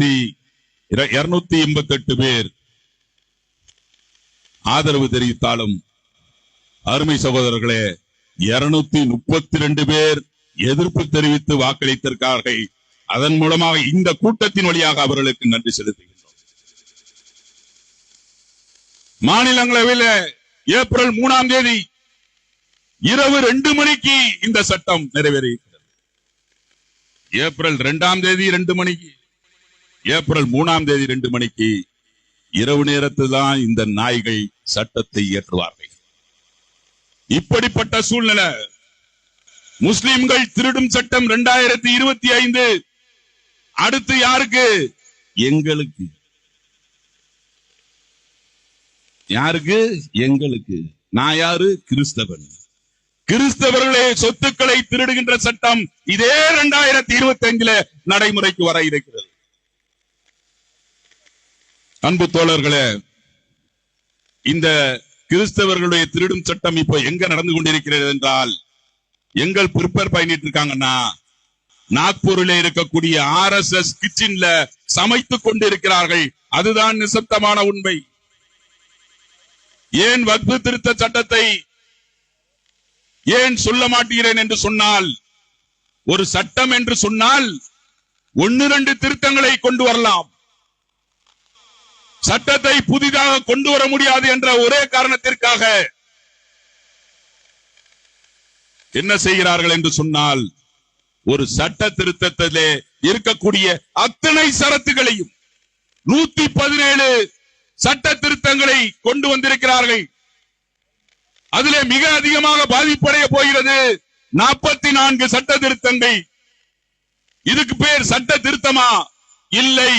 ரெண்டாயிரத்தி இருநூத்தி எண்பத்தி எட்டு பேர் ஆதரவு தெரிவித்தாலும் அருமை சகோதரர்களே இருநூத்தி முப்பத்தி ரெண்டு பேர் எதிர்ப்பு தெரிவித்து வாக்களித்திருக்கார்கள் அதன் மூலமாக இந்த கூட்டத்தின் வழியாக அவர்களுக்கு நன்றி செலுத்துகின்றோம். மாநிலங்களவையில் ஏப்ரல் மூணாம் தேதி இரவு ரெண்டு மணிக்கு இந்த சட்டம் நிறைவேறியிருக்கிறது ஏப்ரல் இரண்டாம் தேதி ரெண்டு மணிக்கு. ஏப்ரல் மூணாம் தேதி ரெண்டு மணிக்கு இரவு நேரத்தில் தான் இந்த நாய்கள் சட்டத்தை இயற்றுவார்கள். இப்படிப்பட்ட சூழ்நிலை முஸ்லிம்கள் திருடும் சட்டம் இரண்டாயிரத்தி இருபத்தி ஐந்து. அடுத்து யாருக்கு? எங்களுக்கு. யாருக்கு? எங்களுக்கு. நான் யாரு? கிறிஸ்தவன். கிறிஸ்தவர்களே சொத்துக்களை திருடுகின்ற சட்டம் இதே இரண்டாயிரத்தி இருபத்தி அஞ்சுல நடைமுறைக்கு வர இருக்கிறது. அன்பு தோழர்களே இந்த கிறிஸ்தவர்களுடைய திருடும் சட்டம் இப்ப எங்க நடந்து கொண்டிருக்கிறது என்றால் எங்கள் ப்ரிப்பேர் பண்ணிட்டு இருக்காங்கன்னா நாக்பூரில் இருக்கக்கூடிய ஆர் எஸ் எஸ் கிச்சன்ல சமைத்துக் கொண்டிருக்கிறார்கள். அதுதான் நிசப்தமான உண்மை. ஏன் வக்பு திருத்த சட்டத்தை ஏன் சொல்ல மாட்டேன் என்று சொன்னால் ஒரு சட்டம் என்று சொன்னால் ஒன்னு ரெண்டு திருத்தங்களை கொண்டு வரலாம். சட்டத்தை புதிதாக கொண்டு வர முடியாது என்ற ஒரே காரணத்திற்காக என்ன செய்கிறார்கள் என்று சொன்னால் ஒரு சட்ட திருத்தத்திலே இருக்கக்கூடிய அத்தனை சரத்துகளையும் நூத்தி பதினேழு சட்ட திருத்தங்களை கொண்டு வந்திருக்கிறார்கள். அதிலே மிக அதிகமாக பாதிப்படைய போகிறது நாற்பத்தி நான்கு சட்ட திருத்தங்கள். இதுக்கு பேர் சட்ட திருத்தமா? இல்லை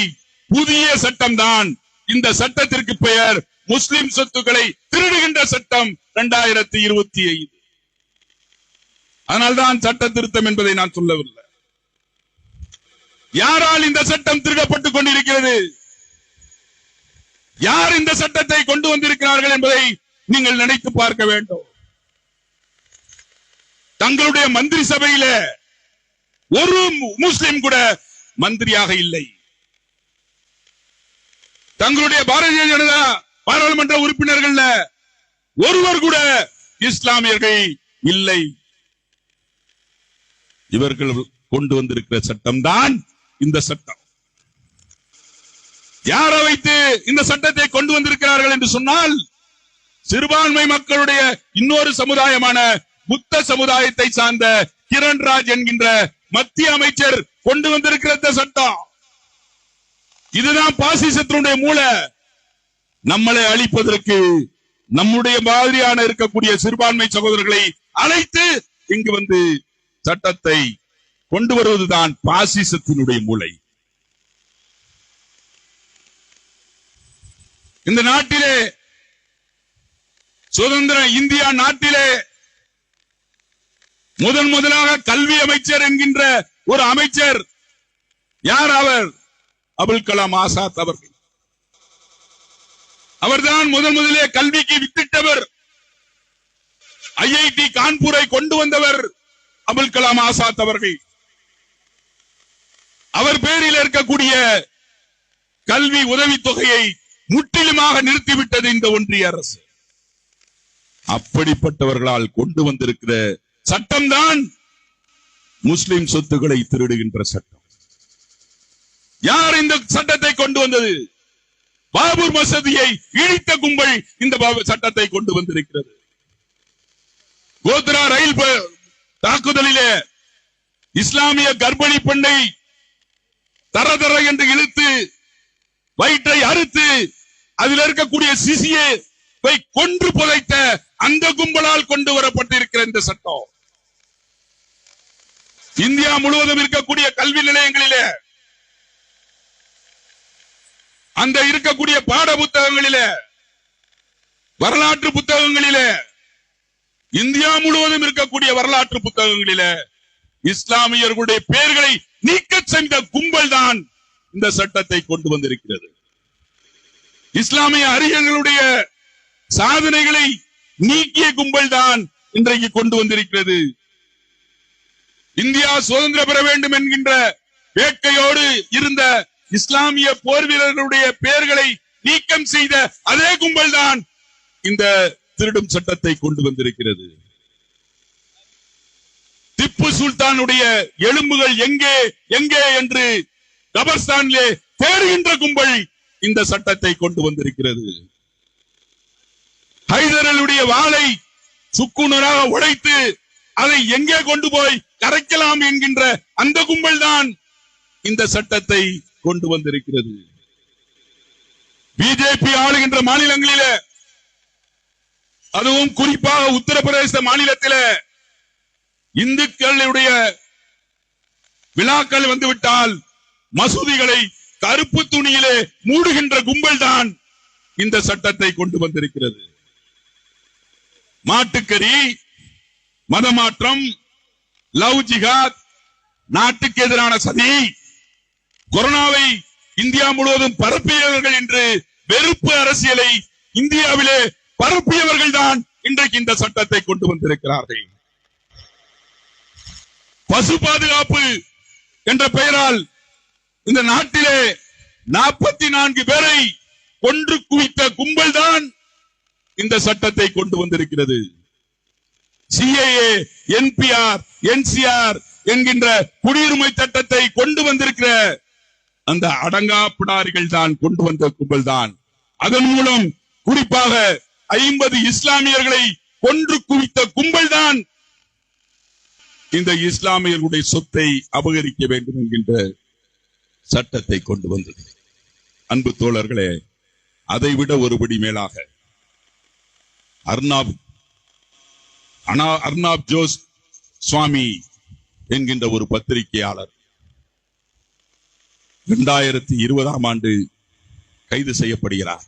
புதிய சட்டம் தான் இந்த சட்டத்திற்கு பெயர் முஸ்லிம் சொத்துக்களை திருடுகின்ற சட்டம் இரண்டாயிரத்தி இருபத்தி ஐந்து. அதனால்தான் சட்ட திருத்தம் என்பதை நான் சொல்லவில்லை. யாரால் இந்த சட்டம் திருடப்பட்டுக் கொண்டிருக்கிறது? யார் இந்த சட்டத்தை கொண்டு வந்திருக்கிறார்கள் என்பதை நீங்கள் நினைத்து பார்க்க வேண்டும். தங்களுடைய மந்திரி சபையில ஒரு முஸ்லிம் கூட மந்திரியாக இல்லை. தங்களுடைய பாரதிய ஜனதா பாராளுமன்ற உறுப்பினர்கள் ஒருவர் கூட இஸ்லாமியர்கள் இல்லை. இவர்கள் கொண்டு வந்திருக்கிற சட்டம் தான் இந்த சட்டம். யாரை வைத்து இந்த சட்டத்தை கொண்டு வந்திருக்கிறார்கள் என்று சொன்னால் சிறுபான்மை மக்களுடைய இன்னொரு சமுதாயமான புத்த சமுதாயத்தை சார்ந்த கிரண்ராஜ் என்கின்ற மத்திய அமைச்சர் கொண்டு வந்திருக்கிற சட்டம். இதுதான் பாசிசத்தினுடைய மூளை. நம்மளை அழிப்பதற்கு நம்முடைய மாதிரியான இருக்கக்கூடிய சிறுபான்மை சகோதரர்களை அழைத்து இங்கு வந்து சட்டத்தை கொண்டு வருவதுதான் பாசிசத்தினுடைய மூளை. இந்த நாட்டிலே சுதந்திர இந்தியா நாட்டிலே முதன் முதலாக கல்வி அமைச்சர் என்கின்ற ஒரு அமைச்சர் யார் அவர்? அபுல் கலாம் ஆசாத் அவர்கள். அவர்தான் முதன் முதலே கல்விக்கு வித்திட்டவர். ஐஐடி கான்பூரை கொண்டு வந்தவர் அபுல் கலாம் ஆசாத் அவர்கள். அவர் பேரில் இருக்கக்கூடிய கல்வி உதவித்தொகையை முற்றிலுமாக நிறுத்திவிட்டது இந்த ஒன்றிய அரசு. அப்படிப்பட்டவர்களால் கொண்டு வந்திருக்கிற சட்டம்தான் முஸ்லிம் சொத்துக்களை திருடுகின்ற சட்டம். யார் இந்த சட்டத்தை கொண்டு வந்தது? பாபூர் மசதியை இடித்த கும்பல் இந்த பாபு- சட்டத்தை கொண்டு வந்திருக்கிறது. கோத்ரா ரயில் தாக்குதலிலே இஸ்லாமிய கர்ப்பிணி பெண்ணை தர தர என்று இழுத்து வயிற்றை அறுத்து அதில் இருக்கக்கூடிய சிசியை கொன்று புதைத்த அந்த கும்பலால் கொண்டு வரப்பட்டிருக்கிற இந்த சட்டம். இந்தியா முழுவதும் இருக்கக்கூடிய கல்வி நிலையங்களிலே அந்த இருக்கக்கூடிய பாட புத்தகங்களிலே வரலாற்று புத்தகங்களிலே இந்தியா முழுவதும் இருக்கக்கூடிய வரலாற்று புத்தகங்களிலே இஸ்லாமியர்களுடைய பெயர்களை நீக்க செய்த கும்பல் தான் இந்த சட்டத்தை கொண்டு வந்திருக்கிறது. இஸ்லாமிய அறிஞர்களுடைய சாதனைகளை நீக்கிய கும்பல் தான் இன்றைக்கு கொண்டு வந்திருக்கிறது. இந்தியா சுதந்திரம் பெற வேண்டும் என்கின்ற வேட்கையோடு இருந்த இஸ்லாமிய போர் வீரர்களுடைய பெயர்களை நீக்கம் செய்த அதே கும்பல் தான் இந்த திருடும் சட்டத்தை கொண்டு வந்திருக்கிறது. திப்பு சுல்தானுடைய எலும்புகள் எங்கே எங்கே என்று கபர்ஸ்தானிலே தேடுகின்ற கும்பல் இந்த சட்டத்தை கொண்டு வந்திருக்கிறது. ஹைதரலுடைய வாளை சுக்குனராக உடைத்து அதை எங்கே கொண்டு போய் கரைக்கலாம் என்கின்ற அந்த கும்பல் தான் இந்த சட்டத்தை கொண்டு வந்திருக்கிறது. பிஜேபி ஆளுகின்ற மாநிலங்களில அதுவும் குறிப்பாக உத்தரப்பிரதேச மாநிலத்தில இந்துக்களுடைய விழாக்கள் வந்துவிட்டால் மசூதிகளை கருப்பு துணியிலே மூடுகின்ற கும்பல் தான் இந்த சட்டத்தை கொண்டு வந்திருக்கிறது. மாட்டுக்கறி மதமாற்றம் லவ் ஜிகாத் நாட்டுக்கு எதிரான சதி கொரோனாவை இந்தியா முழுவதும் பரப்பியவர்கள் என்று வெறுப்பு அரசியலை இந்தியாவிலே பரப்பியவர்கள் தான் இன்றைக்கு இந்த சட்டத்தை கொண்டு வந்திருக்கிறார்கள். பசு பாதுகாப்பு என்ற பெயரால் இந்த நாட்டிலே நாற்பத்தி நான்கு பேரை கொன்று குவித்த கும்பல் தான் இந்த சட்டத்தை கொண்டு வந்திருக்கிறது. சிஏஏ என்பிஆர் என்சிஆர் என்கின்ற குடியுரிமை சட்டத்தை கொண்டு வந்திருக்கிற அந்த அடங்கா பிடாரிகள் தான் கொண்டு வந்த கும்பல் தான் அதன் மூலம் குறிப்பாக ஐம்பது இஸ்லாமியர்களை கொன்று குவித்த கும்பல் தான் இந்த இஸ்லாமியர்களுடைய சொத்தை அபகரிக்க வேண்டும் என்கின்ற சட்டத்தை கொண்டு வந்தது. அன்பு தோழர்களே அதைவிட ஒருபடி மேலாக அர்னாப் அனா அர்னாப் ஜோஸ் சுவாமி என்கின்ற ஒரு பத்திரிகையாளர் இரண்டாயிரத்தி இருபதாம் ஆண்டு கைது செய்யப்படுகிறார்.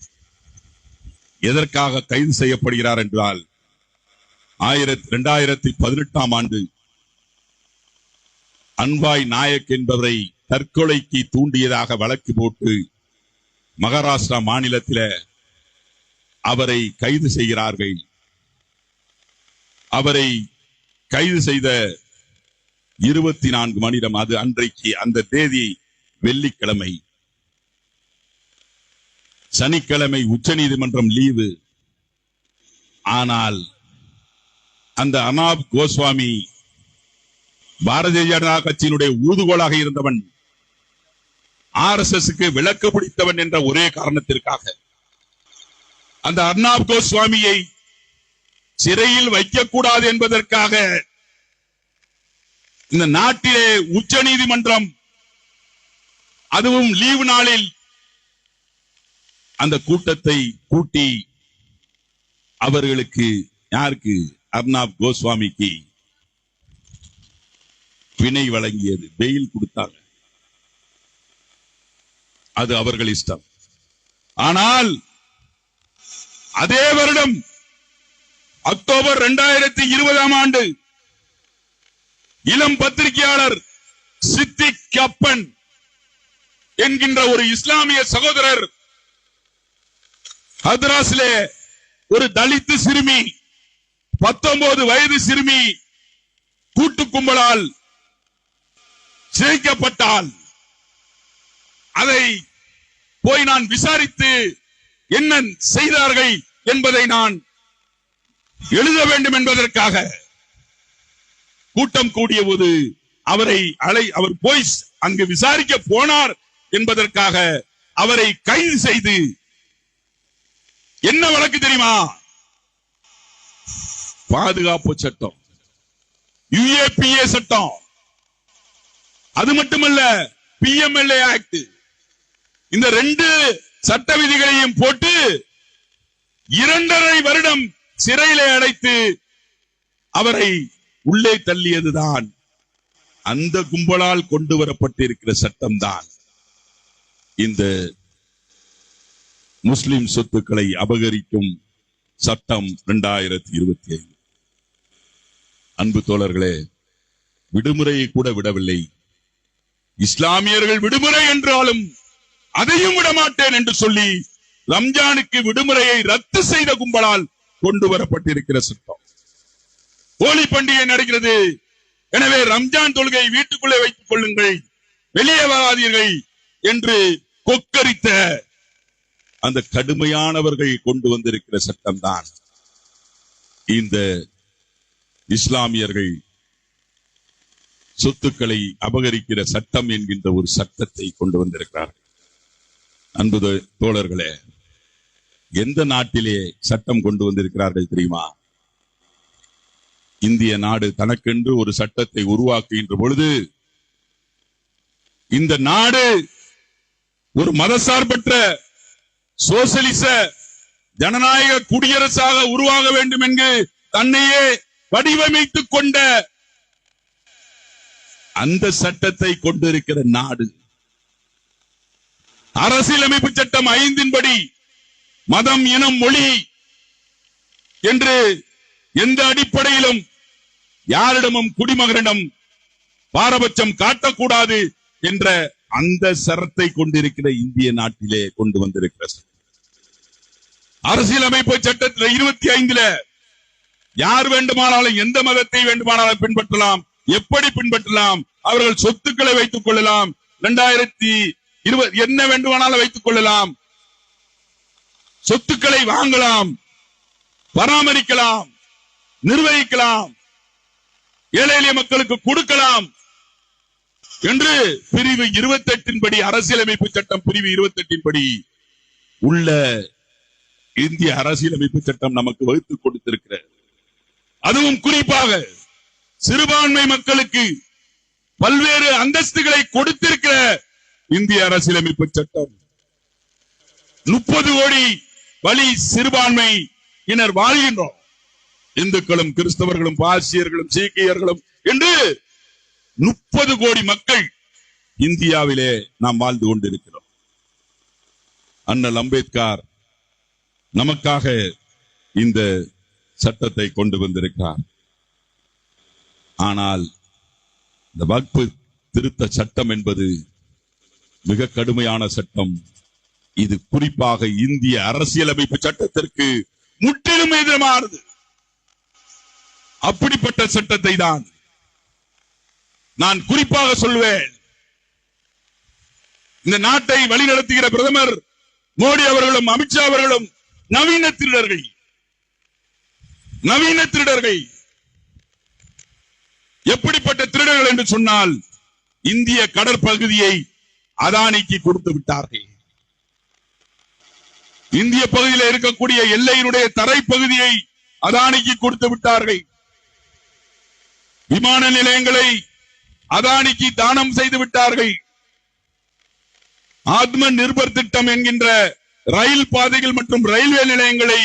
எதற்காக கைது செய்யப்படுகிறார் என்றால் ஆயிரத்தி இரண்டாயிரத்தி பதினெட்டாம் ஆண்டு அன்பாய் நாயக் என்பவரை தற்கொலைக்கு தூண்டியதாக வழக்கு போட்டு மகாராஷ்டிரா மாநிலத்தில அவரை கைது செய்கிறார்கள். அவரை கைது செய்த இருபத்தி நான்கு மணி அது அன்றைக்கு அந்த தேதி வெள்ளிக்கிழமை. சனிக்கிழமை உச்ச நீதிமன்றம் லீவு. ஆனால் அந்த அனாப் கோஸ்வாமி பாரதிய ஜனதா கட்சியினுடைய ஊதுகோலாக இருந்தவன் ஆர் எஸ் எஸ் விளக்கு பிடித்தவன் என்ற ஒரே காரணத்திற்காக அந்த அர்ணாப் கோஸ்வாமியை சிறையில் வைக்கக்கூடாது என்பதற்காக இந்த நாட்டிலே உச்ச நீதிமன்றம் அதுவும் லீவு நாளில். அந்த கூட்டத்தை கூட்டி அவர்களுக்கு யாருக்கு? அர்னாப் கோஸ்வாமிக்கு பிணை வழங்கியது. பெயில் கொடுத்தாங்க. அது அவர்கள் இஷ்டம். ஆனால் அதே வருடம் அக்டோபர் இரண்டாயிரத்தி இருபதாம் ஆண்டு இளம் பத்திரிகையாளர் சித்திக் கப்பன் என்கின்ற ஒரு இஸ்லாமிய சகோதரர் ஹத்ராஸிலே ஒரு தலித்து சிறுமி பத்தொன்பது வயது சிறுமி கூட்டு கும்பலால் சிதைக்கப்பட்டால் அதை போய் நான் விசாரித்து என்ன செய்தார்கள் என்பதை நான் எழுத வேண்டும் என்பதற்காக கூட்டம் கூடிய போது அவரை அலை அவர் போய் அங்கு விசாரிக்க போனார். என்பதற்காக அவரை கைது செய்து என்ன வழக்கு தெரியுமா? பாதுகாப்பு சட்டம். யுஏபிஏ சட்டம். அது மட்டுமல்ல பிஎம்எல்ஏ ஆக்ட் இந்த ரெண்டு சட்ட விதிகளையும் போட்டு இரண்டரை வருடம் சிறையிலே அடைத்து அவரை உள்ளே தள்ளியதுதான். அந்த கும்பலால் கொண்டு வரப்பட்டிருக்கிற சட்டம்தான். இந்த முஸ்லிம் சொத்துக்களை அபகரிக்கும் சட்டம் இரண்டாயிரத்தி இருபத்தி ஐந்து. அன்பு தோழர்களே விடுமுறையை கூட விடவில்லை. இஸ்லாமியர்கள் விடுமுறை என்றாலும் அதையும் விடமாட்டேன் என்று சொல்லி ரம்ஜானுக்கு விடுமுறையை ரத்து செய்த கும்பலால் கொண்டு வரப்பட்டிருக்கிற சட்டம். ஹோலி பண்டிகை நடக்கிறது எனவே ரம்ஜான் தொழுகை வீட்டுக்குள்ளே வைத்துக் கொள்ளுங்கள். வெளியே வராதீர்கள் என்று கொக்கரித்த அந்த கடுமையானவர்கள் கொண்டு வந்திருக்கிற சட்டம்தான் இந்த இஸ்லாமியர்கள் சொத்துக்களை அபகரிக்கிற சட்டம் என்கின்ற ஒரு சட்டத்தை கொண்டு வந்திருக்கிறார்கள். அன்பு தோழர்களே எந்த நாட்டிலே சட்டம் கொண்டு வந்திருக்கிறார்கள் தெரியுமா? இந்திய நாடு தனக்கென்று ஒரு சட்டத்தை உருவாக்குகின்ற பொழுது இந்த நாடு ஒரு மதசார்பற்ற சோசலிச ஜனநாயக குடியரசாக உருவாக வேண்டும் என்று தன்னையே வடிவமைத்துக் கொண்ட அந்த சட்டத்தை கொண்டிருக்கிற நாடு. அரசியலமைப்பு சட்டம் ஐந்தின்படி மதம் இனம் மொழி என்று எந்த அடிப்படையிலும் யாரிடமும் குடிமகனிடம் பாரபட்சம் காட்டக்கூடாது என்ற அந்த சரத்தை கொண்டிருக்கிற இந்திய நாட்டிலே கொண்டு வந்திருக்கிற அரசியலமைப்பு சட்டத்தில் இருபத்தி ஐந்துல யார் வேண்டுமானாலும் எந்த மதத்தை வேண்டுமானாலும் பின்பற்றலாம் எப்படி பின்பற்றலாம் அவர்கள் சொத்துக்களை வைத்துக் கொள்ளலாம் இரண்டாயிரத்தி இருபது என்ன வேண்டுமானாலும் வைத்துக் கொள்ளலாம் சொத்துக்களை வாங்கலாம் பராமரிக்கலாம் நிர்வகிக்கலாம் ஏழை எளிய மக்களுக்கு கொடுக்கலாம் என்று பிரிவு இருபத்தி எட்டின் படி அரசியலமைப்பு சட்டம் பிரிவு இருபத்தி எட்டின் படி உள்ள இந்திய அரசியலமைப்பு சட்டம் நமக்கு வகுத்து கொடுத்திருக்கிறது. அதுவும் குறிப்பாக சிறுபான்மை மக்களுக்கு பல்வேறு அந்தஸ்துகளை கொடுத்திருக்கிற இந்திய அரசியலமைப்பு சட்டம். முப்பது கோடி வழி சிறுபான்மை இனர் வாழ்கின்றோம். இந்துக்களும் கிறிஸ்தவர்களும் பாசியர்களும் சீக்கியர்களும் என்று முப்பது கோடி மக்கள் இந்தியாவிலே நாம் வாழ்ந்து கொண்டிருக்கிறோம். அண்ணல் அம்பேத்கர் நமக்காக இந்த சட்டத்தை கொண்டு வந்திருக்கிறார். ஆனால் இந்த வகுப்பு திருத்த சட்டம் என்பது மிக கடுமையான சட்டம். இது குறிப்பாக இந்திய அரசியலமைப்பு சட்டத்திற்கு முற்றிலும் எதிரமானது அப்படிப்பட்ட சட்டத்தை தான் நான் குறிப்பாக சொல்வேன். இந்த நாட்டை வழிநடத்துகிற பிரதமர் மோடி அவர்களும் அமித்ஷா அவர்களும் நவீன திருடர்கள். நவீன திருடர்கள். எப்படிப்பட்ட திருடர்கள் என்று சொன்னால் இந்திய கடற்பகுதியை அதானிக்கு கொடுத்து விட்டார்கள். இந்திய பகுதியில் இருக்கக்கூடிய எல்லையினுடைய தரைப்பகுதியை அதானிக்கு கொடுத்து விட்டார்கள். விமான நிலையங்களை அதானிக்கு தானம் செய்து விட்டார்கள். ஆத்ம நிர்பர் திட்டம் என்கின்ற ரயில் பாதைகள் மற்றும் ரயில்வே நிலையங்களை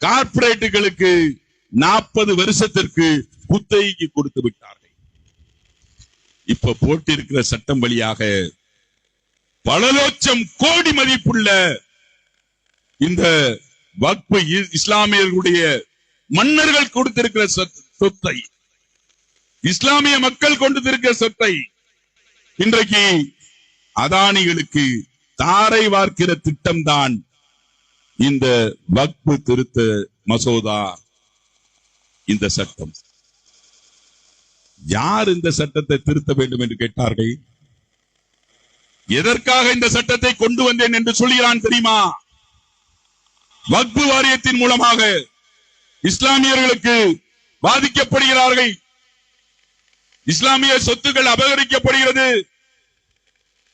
கார்பரேட்டுகளுக்கு நாற்பது வருஷத்திற்கு குத்தகைக்கு கொடுத்து விட்டார்கள். இப்ப போட்டிருக்கிற சட்டம் வழியாக பல லட்சம் கோடி மதிப்புள்ள இந்த வக்பு இஸ்லாமியர்களுடைய மன்னர்கள் கொடுத்திருக்கிற சொத்- சொத்தை இஸ்லாமிய மக்கள் கொண்டு திருக்க சொத்தை இன்றைக்கு அதானிகளுக்கு தாரை வார்க்கிற திட்டம்தான் இந்த வக்பு திருத்த மசோதா இந்த சட்டம். யார் இந்த சட்டத்தை திருத்த வேண்டும் என்று கேட்டார்கள்? எதற்காக இந்த சட்டத்தை கொண்டு வந்தேன் என்று சொல்கிறான் தெரியுமா? வக்பு வாரியத்தின் மூலமாக இஸ்லாமியர்களுக்கு பாதிக்கப்படுகிறார்கள். இஸ்லாமிய சொத்துக்கள் அபகரிக்கப்படுகிறது.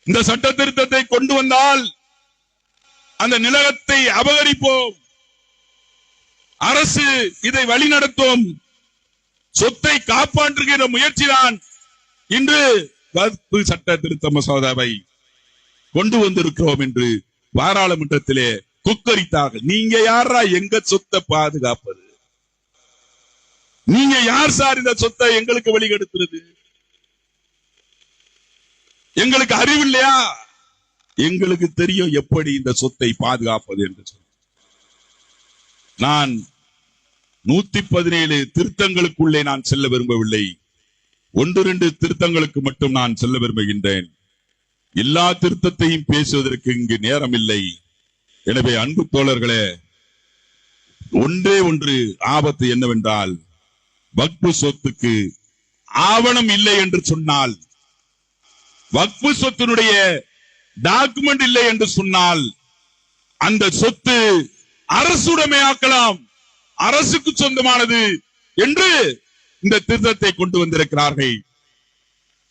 இந்த சட்ட திருத்தத்தை கொண்டு வந்தால் அந்த நிலத்தை அபகரிப்போம். அரசு இதை வழிநடத்தும். சொத்தை காப்பாற்றுகிற முயற்சிதான் இன்று வகுப்பு சட்ட திருத்த மசோதாவை கொண்டு வந்திருக்கிறோம் என்று பாராளுமன்றத்திலே குக்கரித்தாக நீங்க யாரா எங்க சொத்தை பாதுகாப்பது? நீங்க யார் சார் இந்த சொத்தை எங்களுக்கு வெளியெடுக்கிறது எங்களுக்கு அறிவு இல்லையா? எங்களுக்கு தெரியும் எப்படி இந்த சொத்தை பாதுகாப்பது என்று சொல்லி நான் நூத்தி பதினேழு திருத்தங்களுக்குள்ளே நான் செல்ல விரும்பவில்லை. ஒன்று ரெண்டு திருத்தங்களுக்கு மட்டும் நான் செல்ல விரும்புகின்றேன். எல்லா திருத்தத்தையும் பேசுவதற்கு இங்கு நேரம் இல்லை எனவே அன்பு தோழர்களே ஒன்றே ஒன்று ஆபத்து என்னவென்றால் வக்பு சொத்துக்கு ஆவணம் இல்லை என்று சொன்னால் வக்பு சொத்தினுடைய டாக்குமெண்ட் இல்லை என்று சொன்னால் அந்த சொத்து அரசுடைமையாக்கலாம் அரசுக்கு சொந்தமானது என்று இந்த திருத்தத்தை கொண்டு வந்திருக்கிறார்கள்.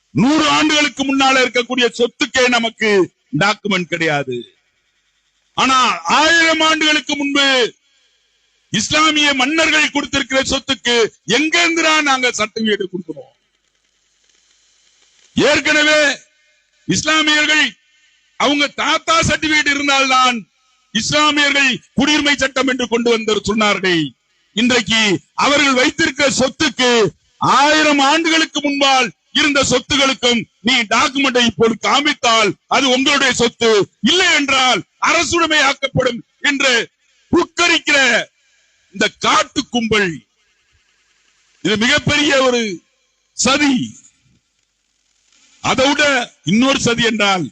நூறு ஆண்டுகளுக்கு முன்னால இருக்கக்கூடிய சொத்துக்கே நமக்கு டாக்குமெண்ட் கிடையாது. ஆனா ஆயிரம் ஆண்டுகளுக்கு முன்பு இஸ்லாமிய மன்னர்கள் கொடுத்திருக்கிற சொத்துக்கு எங்க இருந்துடா நாங்க சர்டிபிகேட் கொடுக்கிறோம்? ஏற்கனவே இஸ்லாமியர்கள் அவங்க தாத்தா சர்டிபிகேட் இருந்தால்தான் இஸ்லாமியர்கள் குடியுரிமை சட்டம் என்று கொண்டு வந்து சொன்னார்கள். இன்றைக்கு அவர்கள் வைத்திருக்கிற சொத்துக்கு ஆயிரம் ஆண்டுகளுக்கு முன்பால் இருந்த சொத்துகளுக்கும் நீ டாக்குமெண்டை இப்போது காமித்தால் அது உங்களுடைய சொத்து. இல்லை என்றால் அரசுடைமை ஆக்கப்படும் என்று புக்கரிக்கிற இந்த காட்டு கும்பல் இது மிகப்பெரிய ஒரு சதி. அதை விட இன்னொரு சதி என்றால்